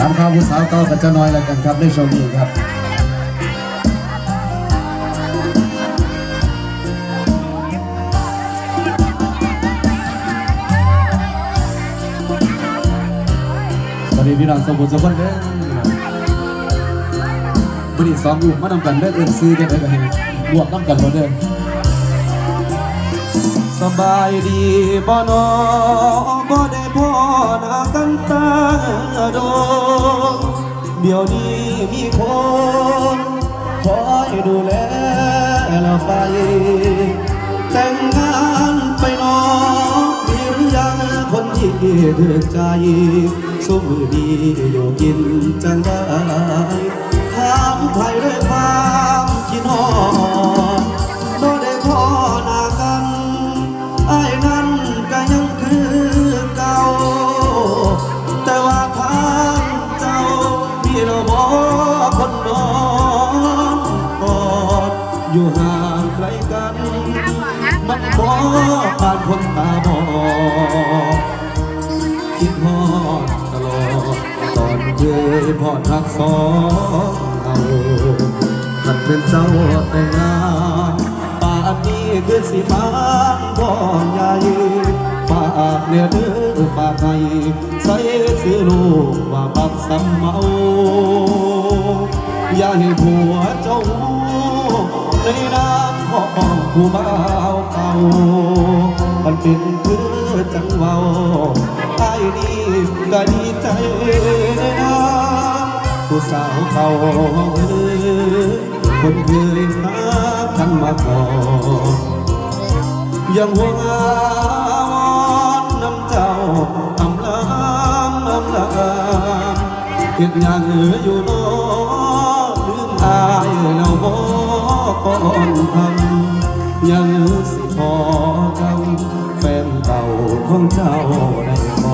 ถามข่าวผู้สาวเก่ากับเจ้าน้อยแล้วกันครับในช่วงนี้ครับสวัสดีพี่น้องสมบูรณ์สมบูรณ์เด้อวันนี้สองลูกมานำกันเด้อเอินซื้อกันได้กันบวกน้ำกันมาเด้อสบายดีบ่นอบ่ได้ พ่อหน้ากันตาโดนเดี๋ยวนี้มีคนคอยดูแลเราไป แต่งงานไปนอมีหรือยังคนที่ถือใจสู้มือดีอยู่กินจังได้ถามไทยด้วยควา สำเมา อย่าให้ผัวเจ้าในน้ำของผู้บ่าวเก่ามันเป็นคือจังเว้าไอ้นี่ก็ดีใจนะผู้สาวเก่าเอ้ยคนเคยหากันมาก่อนยังหวงอา เก็บย่างเหลืออยู่น้อลืมอายเราบ่ก่อนทำยังสิพอจำแฟนเก่าของเจ้าได้บ่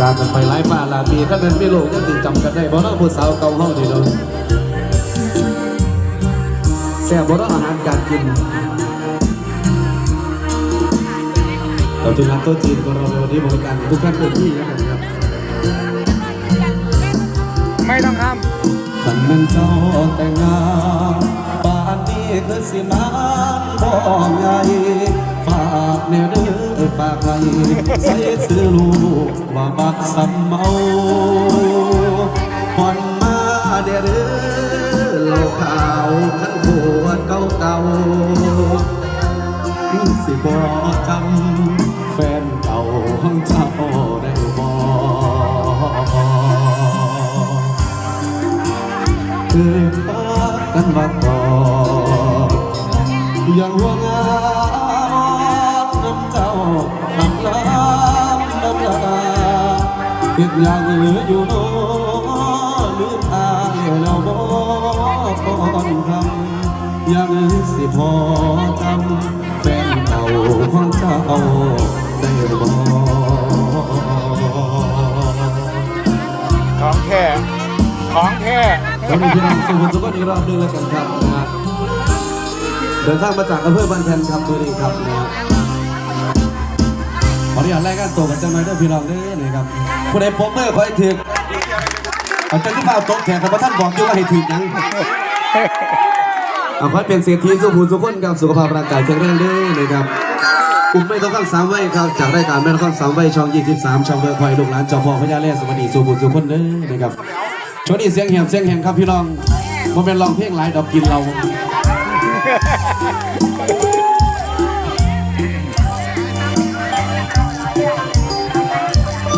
จากกันไปหลายป่าหลายปีก็เป็นพี่ลูกยังติดจำกันได้บ่เนาะผู้สาวเก่าห้องนี่เนาะ ซ่บบ่เนาะอาหารการกินเราทีมงานโต๊ะจีนของเราในวันนี้บริการทุกท่านเต็มที่แล้วกันครับไม่ต้องห้ามขันมันเจ้าแต่งงานป่านนี้คือสิมานบ่ใหญ่ฝากแนวเด้อฝากให้ใส่ซื้อลูกว่าบักสำเมาผ่อนมาเด้อเด้อเหล้าขาวขันขวด เก่าเก่าๆสิบ่จำแฟนเก่าของเจ้าได้บ่เคยพากันมาก่อนยังห่วงานน้ำเจ้าน้ำลำน้ำลาเก็บอย่างเหลืออยู่น้อลืมอาแล้วบ่ก่อ ยังสิพอจำแฟนเก่าของเจ้าได้บ่ของแท้ของแท้สวัสดีพี่น้องสุขุมสุขอีกรอบหนึงแล้วกันครับนะฮะเดินทางมาจากอำเภอบ้านแผ่นครับตัวนี้ครับนะฮะขออนุญาตแรายงานตัวกันจังหน่อยด้อพี่น้องเด้อนี่ครับผู้ใดผมเมื่อคอยถึกเอาจังที่มาเอาโต๊ะแขกกับท่านบอกอยู่ว่าให้ถึกหยัง เอาขอให้เป็นเศรษฐีสุขุมสุขคนครับสุขภาพร่างกายแข็งแรงด้อนะครับกลุ่มไม่ต้องข้ามสามไว้ครับจากรายการแม่ต้องข้ามสามไว้ช่อง 23 ช่องเบอร์คอยลูกหลานจอมพ่อพญาแล่สวัสดีสุขุมสุขคนเด้อนะครับช่วงนี้เสียงแหบเสียงแหงครับพี่น้องมันเป็นรองเพลงหลายดอกกินเรา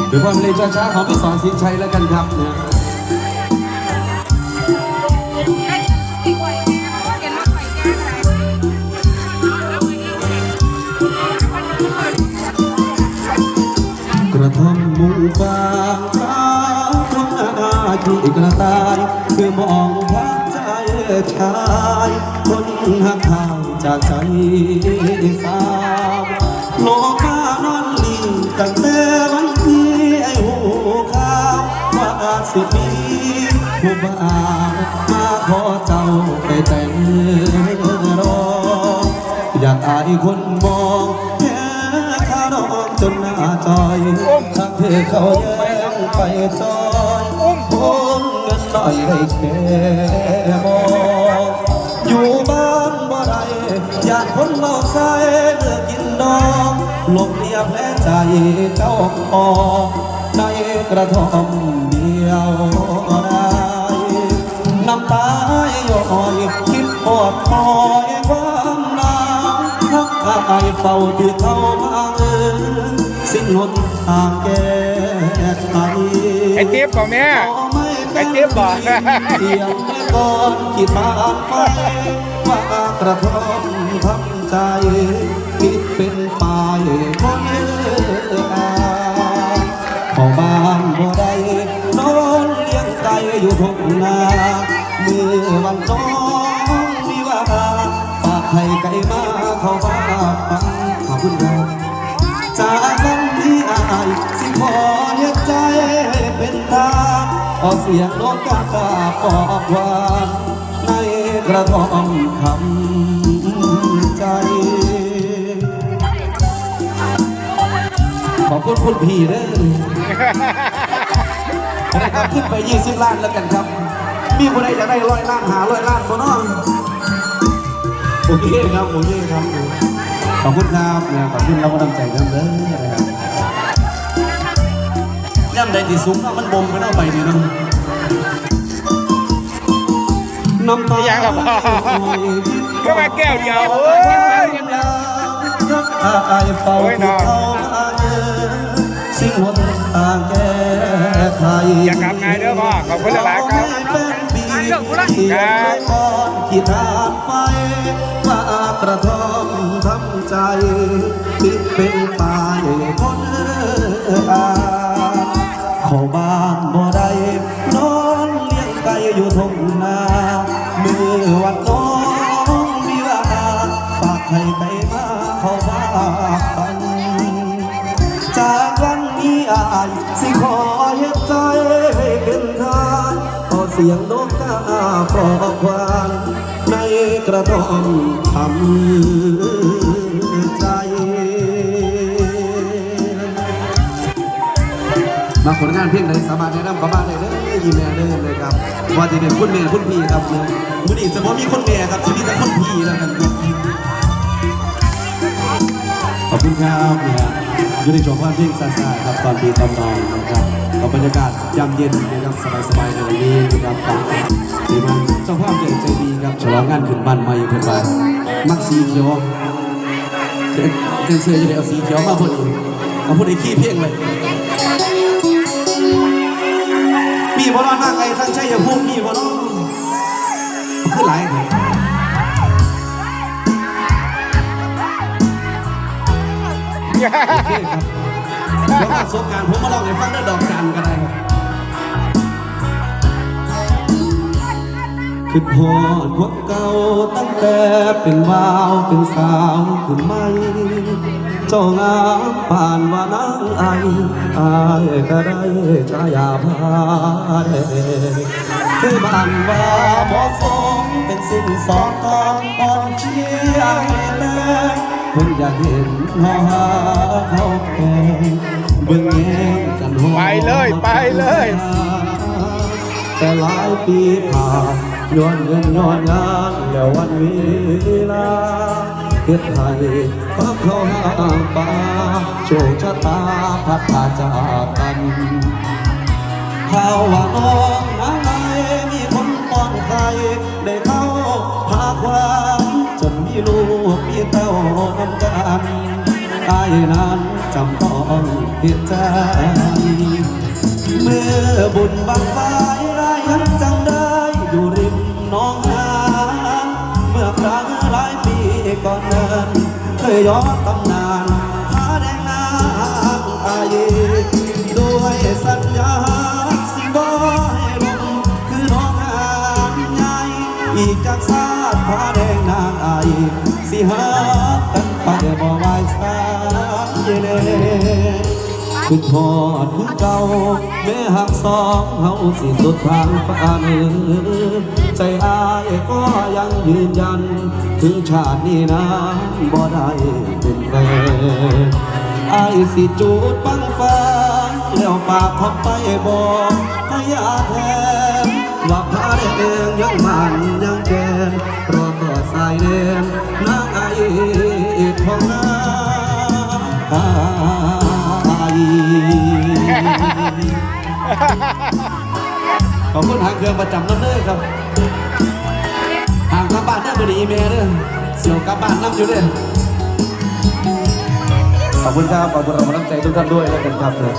เดี๋ยวควาเพลงช้าๆของพี่สอนสินชัยแล้วกันครับ ฟางข้าวทำหน้าที่กระต่ายคือมองพักใจชายคนหักทางจากใจสาวโลกานอนลิงตั้งแต่วันที่ไอ้หูข้าวว่าอาจสิมีผู้บ่าวมาขอเจ้าไปแต่งรออยากอายคนมอง จนหน้าจอยทักเธอเขาแย่งไปจอยผมเงินหน่อยได้แค่มองอยู่บ้านบ่ได้อยากคนเมาใส่เลือกกินดองลมเลียแผลใจเจ้าออกในกระท่อมเดียวได้น้ำตาย่อยคิดปวดคอยความหนาวทักอายเฝ้าที่เข้ามา สิ้นหนทางแก้ไขไอ้ติ๊บบอกแม่ไอ้ติ๊บบอกเสียงก่อนคิดผ่านไฟว่ากระทบทำใจคิดเป็นปลายคนเอ่ยเข้าบ้านบ่ได้นอนเลี้ยงไก่อยู่ทุ่งนามือวันน้องมีว่าฝากให้ไก่มาเข้าบ้านปังขอบคุณครับ อเสียงนกกากาปอกวานในกระท่อมคำใจ ขอบคุณคุณพี่เด้อนะครับขึ้นไป20ล้านแล้วกันครับ มีคนใดอยากได้ร้อยล้านหาร้อยล้านบ่เน้องโอเคครับโอเคครับ ขอบคุณครับนะขอบคุณเราก็นำใจกันเด้อนะครับ ใดที่สูงเนาะมันบ่มไปเนาะไปนี่เนาะน้ำตาอย่างละพอก็มาแก้วเดียวเอ้ยอายเฝ้าโอ้ยที่น้องเขามาเดินสิ่งหนทางแก้ไขอย่ากลับไงเด้อพ่อขอบคุณหลายๆครับเป็นปีที่ยังก่อนขีดทานไฟมากระทอมทำใจคิดเป็นตายคน เขาบ้านบ่ได้นอนเลี้ยงไก่อยู่ทุ่งนาเมื่อวันน้องมีว่าฝากให้ไก่มาเขาบ้านจากวันนี้อายสิขอเฮ็ดใจให้เป็นทางต่อเสียงนกกาปลอกควานในกระท่อมทำใจ มาผลงานเพลงใดสามารถแนะนำเข้ามาได้เด้อยีแม่เด้อเลยครับว่าจะเป็นคุณแม่คุณพี่ครับมื้อนี้จะบ่มีคุณแม่ครับจะมีแต่คุณพี่แล้วกันครับขอบคุณครับเนี่ยอยู่ในช่วงความเพลงซาซาครับตอนปีตอนนอนนะครับกับบรรยากาศยามเย็นนะครับสบายๆในวันนี้นะครับทีมงานเจ้าภาพใหญ่ใจดีครับฉลองงานขึ้นบ้านใหม่เพื่อนบ้านมักสีเขียวเด็กเด็กเสื้อจะได้เอาสีเขียวมาพอดีเอาพอดีขี้เพียงเลย ทั้งชัยภูมิมีบ่เน้องคือหลายเลยโอเคครับแล้วก็สงการารผมมาลองให้ฟังได้ดอกจันกันได้ครับคือพอดคนเก่าตั้งแต่เป็นบ่าวเป็นสาวขึ้นไหม เจ้างามป่านว่านางไออายก็ได้ชายาพาเดคือบ้านว่าพอสองเป็นสิ่งสองทางอ่อนเชียงแต่เพิ่งอยากเห็นหอหาเขาแพงเบิ่งแง่กันหอไปเลยไปเลย แต่หลายปีผ่านย้อนเงินย้อนงานแล้ววันเวลา เฮ็ดให้พับเขาห่างป่าโชคชะตาพัดพาจากกันข่าวว่าน้องนาไอมีคนป้อนไข่ได้เข้าพาความจนมีลูกมีเต้านำกันอายนั้นจำต้องเห็นใจเมื่อบุญบังไฟได้ยังจ ก่อนเดินเคยย้อนตำนาน คือทอดคือเก่าแม่หักสองเฮาสิสุดทางฟ้าเนื้อใจอายก็ยังยืนยัน ถึงชาตินี้นะบ่ได้เป็นแฟนอายสิจูดบังฟ้าแล้วฝากเขาไปบอกพยาแทนว่าพาได้เองยังมันยัง ขอบคุณทางเครื่องประจำน้ำเด้อครับทางกลับบ้านเด้อมือดีแม่เด้อเสี่ยวกลับบ้านน้ำอยู่เด้อขอบคุณครับขอบคุณเรามาตั้งใจทุกท่านด้วยแล้วกันครับเลย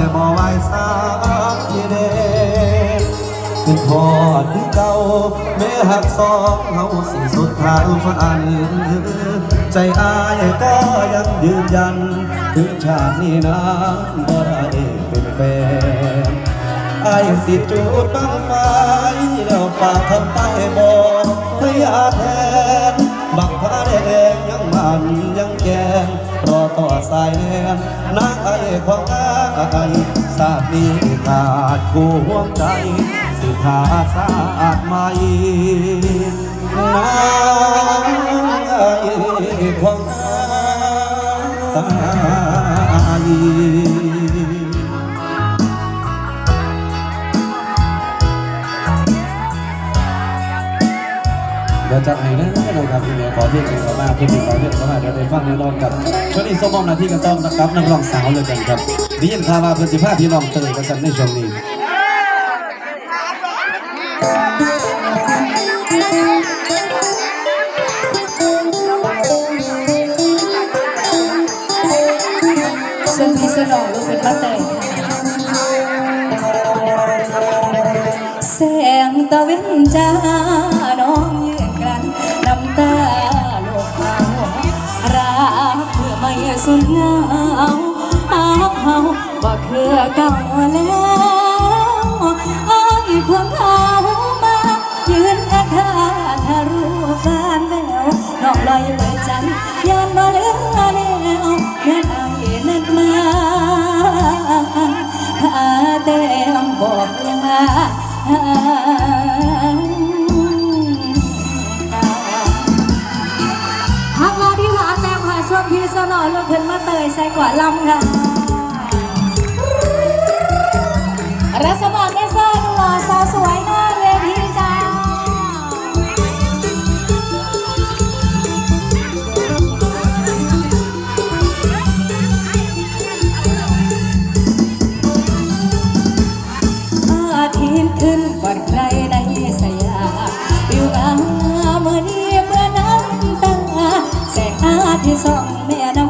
กันไปบ่ไหวสาทีเดคือทอดคือเก่าแม่หักสองเฮาสิสุดทางฝัน ใจอายก็ยังยืนยัน ถึงชาตินี้นะบ่ได้เป็นแฟนอายสิจูดบังไฟแล้วฝากคำไปบอกพยาแทน บักพาแดงยังมันยังแกง ต่อสายแนนนางไอ้ของอายสาดนี้ขาดคู่ห่วงใจ สิทาสาดไหม่นางไอ้ของตา เดี๋ยวจัดให้นะนะครับพี่แม่ขอเพียงหนึ่งเข้ามาเพื่อนหนึ่งขอเพียงเข้ามาเดี๋ยวได้ฟังแน่นอนครับช่วงนี้สมมองหน้าที่กันต้องนะครับนักร้องสาวเลยกันครับได้ยินข่าวว่าเพื่อนสิพาพี่น้องเตยกันสันในช่วงนี้ซึ่งพี่สนองลูกเป็นมาแต่แสงตะเวนจ้า สุดเหงาอาเฮาว่าเครือเก่าแล้ว ช่วงพี่สนลูกเพิ่นมาเตยใส่กว่าลำค่ะรัศมีเนเซอร์ดูหล่อสาวสวยนะ ทิตย์ส่องแม่น้ำ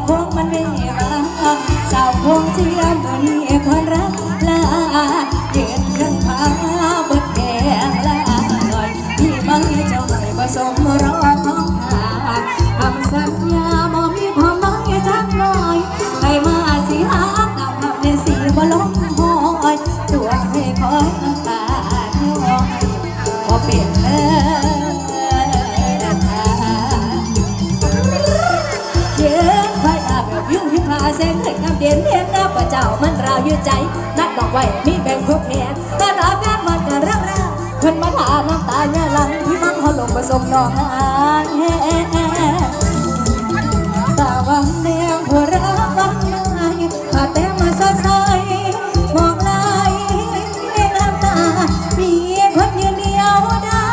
สียงเห็นน้ำเด่นเห็นหน้าประเจ้ามันราวอยู่ใจ นัดดอกไว้มีแบ่งครบแห่ถ้าดอกงานมันกันรักแรกคนมาถาน้ำตาเนี่ยหลังที่มันเขาลงผสมนองอายแห่ตาวังแดงหัวราะวังไห้ขาแต่มาสดใสมองไหลน้ำตามีคนยืนเดียวได้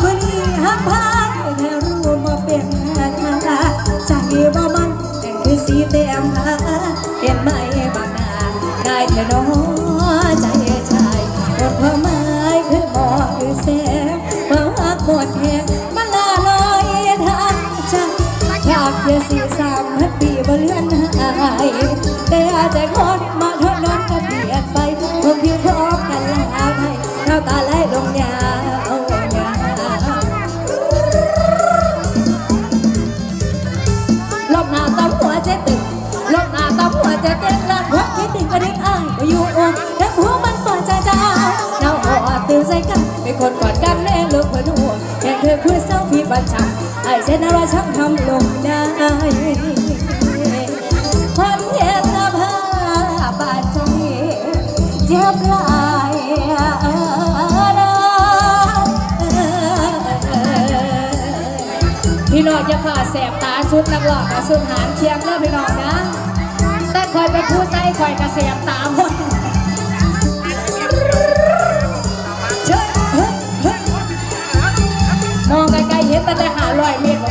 คนนี้หักพายแค่รู้ว่าเป็นมาใจว่ คนมาท่านั้นก็เปลี่ยนไปคงผิวพร้อมกันแล้วให้เข้าตาไหลลงยาวลบหน้าตาหัวใจตึงลบหน้าตาหัวใจเต้นรันหัวคิดถึงกระดิ่งอ้ายอยู่อ่วงแต่หัวมันเปิดใจจ้าเนาหัวตื่นใจกันเป็นคนกอดกันแน่ลูกเพื่อนหัวแค่เคยคุยเศร้าพี่บัญชังไอ้เส้นอะไรช่างทำลงได้ จ็บหลายพี่น้องอย่าฝ่าแสบตาสุดนักหลอกกับสุดหางเคียงเด้อพี่น้องนะ แต่คอยไปพูดใส่คอยกระเสียบตาหมดเชิญมองไกลๆเห็นแต่แต่หาลอยเมตร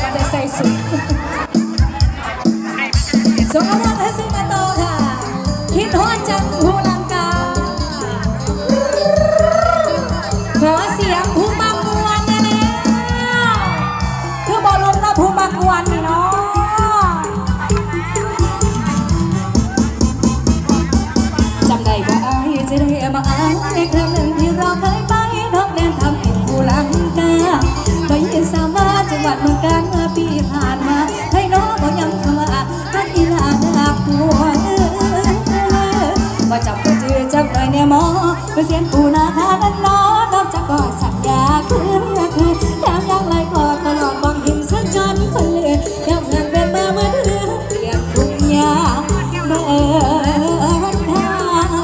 หน่อเมื่อเสียนปูนาคานั้นล้อนอกจากก็สัญญาคืนคืนแถมยังไรก็ตลอดบางหินสัญจรคนเลือนยังเงินเป็นมาเมื่อเดือนเปลี่ยนทุกยางเมื่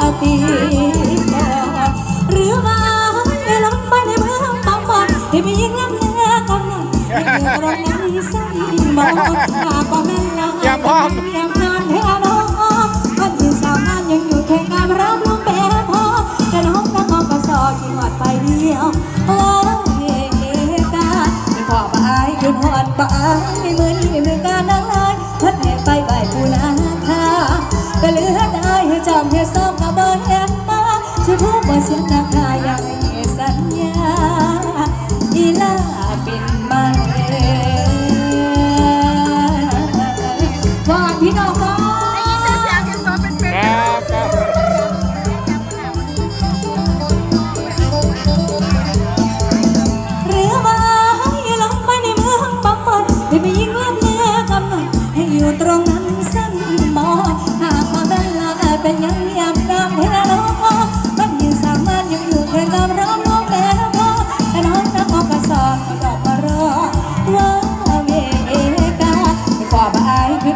อปีหรือว่าเอลงไปในเมืองบางบอนที่มียิงลำเนื้อกำนันไม่เดือดร้อนนี้สันมองหากว่าแม่นางอย่าพร้อม ไม่เหมือนี้มือการนั่งเลยพัดแห่ไปใบปูนาคาก็เหลือได้ให้จำให้ซ้อมกับเบอร์แห็นมาจะพูดว่าเสียงนาคายังไม่สัญญาอีลาบินมาฝาพี่น้อง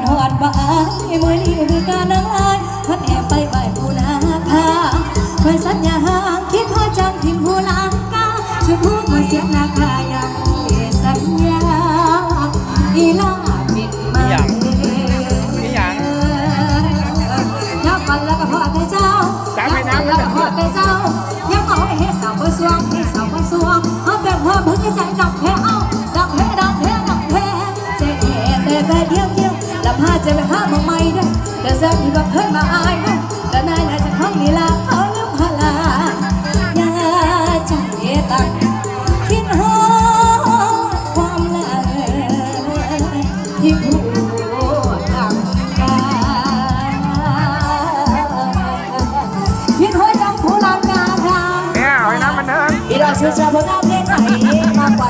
บ่อายขึ้นหอดบ่อายมือนี้คือการนอายพัดแอบไปใบปูนาคาคอยสัญญาคิดพอจังทิมผู้ลังกาช่วยพูดว่าเสียงนา พาเจะไปหามาใหม่เด้อเดี๋ยวเสียที่ว่าเคยมาอายเด้อแล้วนายน่าจะเข้านี่ละเขาลืมพลายาใจตั้งคิดฮอความหลังที่ผู้ทำการคิดหัวจำผู้ลังกาทางเนี่ยเอาไว้น้ำมันเถอะพี่เราชื่อชาบนเอาเพลงไหนมากกว่า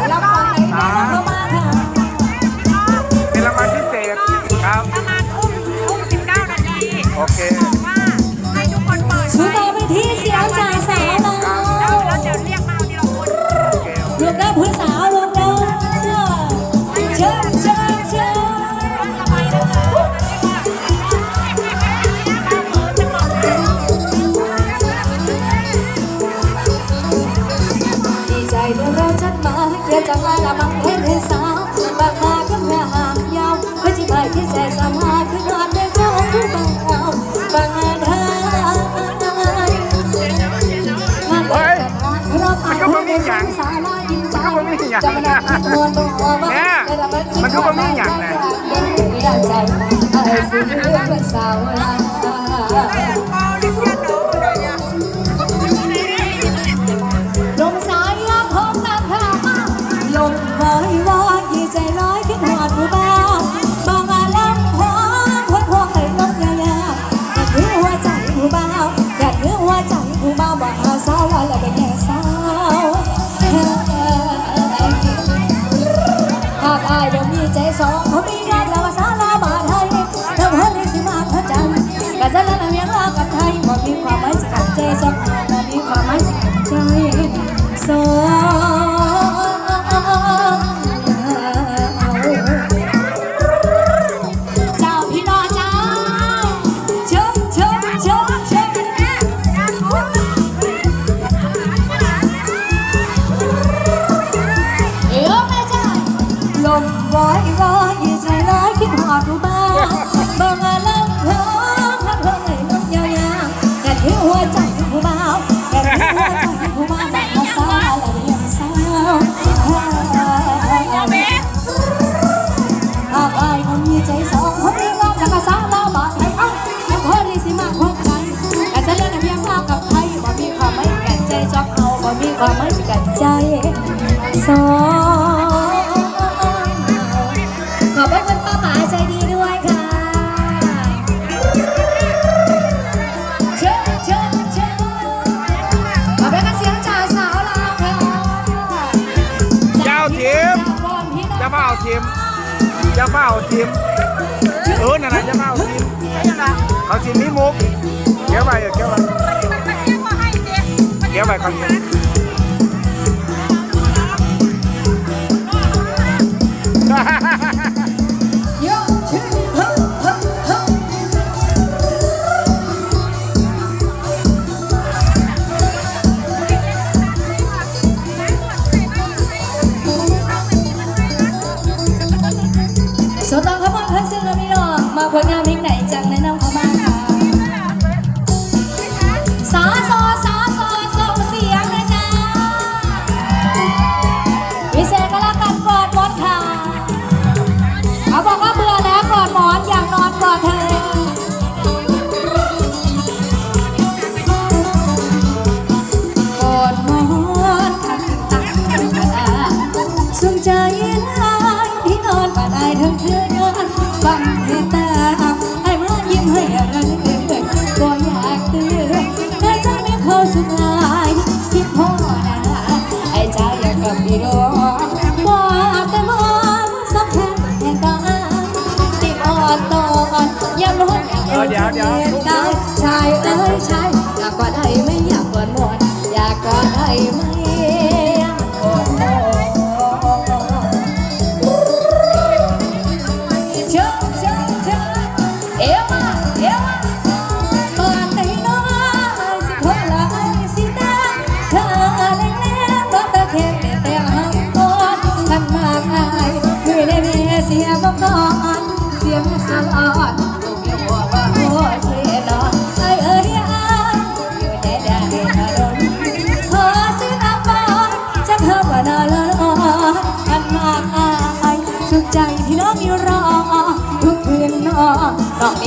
มันคิดว่ามันก็ไม่อย่งนะ เฝ้าทิมจะเฝ้าทิมเออนั่นน่ะจะเฝ้าทิมเขาทิมนี้มุกเกี่ยวไปเกี่ยวไปเกี่ยวไปคอนนต์ฮ่า ดอกวาแสักแผ่นห่ติดออดตอนยามร้อนเย็นเย็นตายชายเอ้ยชายอยากกอดได้ไม่อยากกอดหมดอยากกอดได้ไม่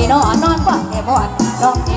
เนอนนอนกว่าแม่บ่อนน้อง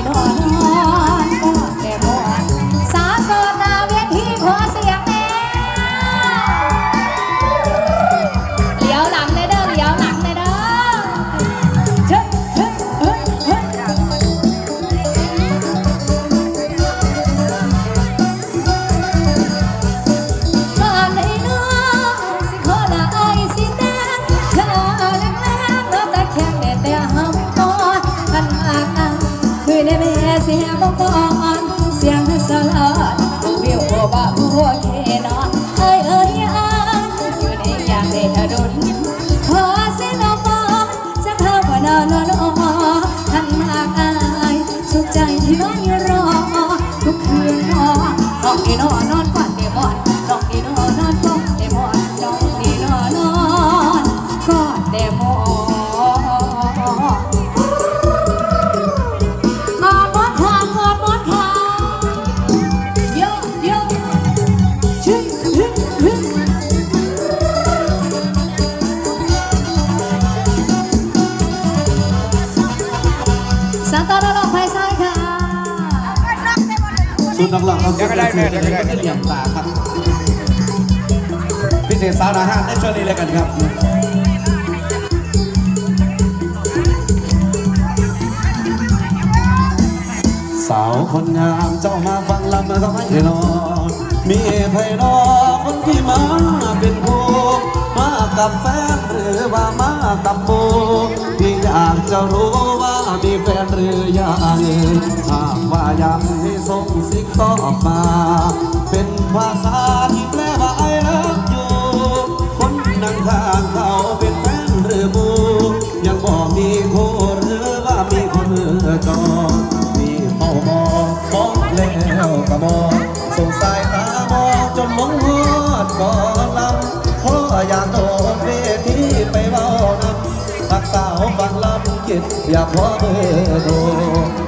ชุดนักร้องเขาเดี๋วได้เดี๋ยวได้ เตรียมตาครับ พิเศษสาวนาห้างได้ช่วยนี้เลยกันครับ สาวคนงามเจ้ามาฟังลำมาทำไมนอน มีไพรอคนที่มาเป็นผู้มากับแฟนหรือว่ามากับโบพี่ อยากจะรู้ว่ามีแฟนหรือยังหากว่ายังให้ส่งสิ่งตอบมา เป็นภาษาที่แปลว่า I love you คนนั่งข้างเขาเป็นแฟนหรือบูยังบอกมีคู่หรือว่ามีคนเมือจอมีเฝ้ามองมองแล้วก็มองสงสายตามองจนมองหอดก่อนลำเพราะอยาก คิดอยากขอเบอร์โทร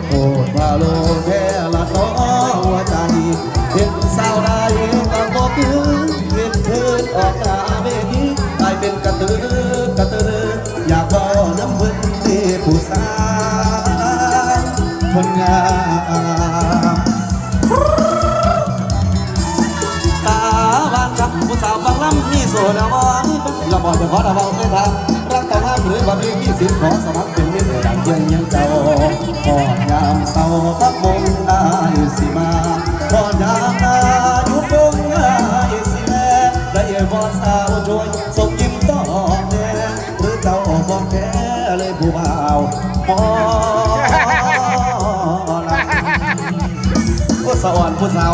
โปรดพาโลแค่ละน้อหัวใจเห็นสาวได้ก็บอกคือเห็นเธอออกหน้าเวทีกลายเป็นกระตือกระตืออยากบอกน้ำพึ่งที่ผู้สาวคนงามตาบานครับผู้สาวฟังลำมีโซดาวอนเราบอกจะขอดาวเคยทำรัก ต่อห้ามหรือว่ามีมีสิทธิ์ขอสมัครเป็นมิตรดังเพียงยังเจ้าพอยามเศร้าพักมงได้สิมาพอยามอายุคงได้สิแลได้บ่สาวช่วยส่งยิ้มต่อแทนหรือเจ้าบอกแค่เลยผู้บ่าวพอละผู้สาวผู้สาว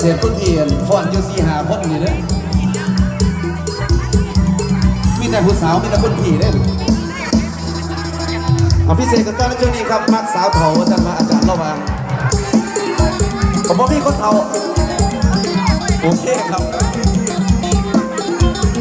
เศษคนเพียนฟอนอยู่สี่หาคนนี่เด้อมีแต่ผู้สาวมีแต่คนผีเล่นเอาพิเศษกันตอนช่วงนี้ครับมักสาวเถาอาจารย์มาอาจารย์ระวังผมบอกพี่คนเถาโอเคครับ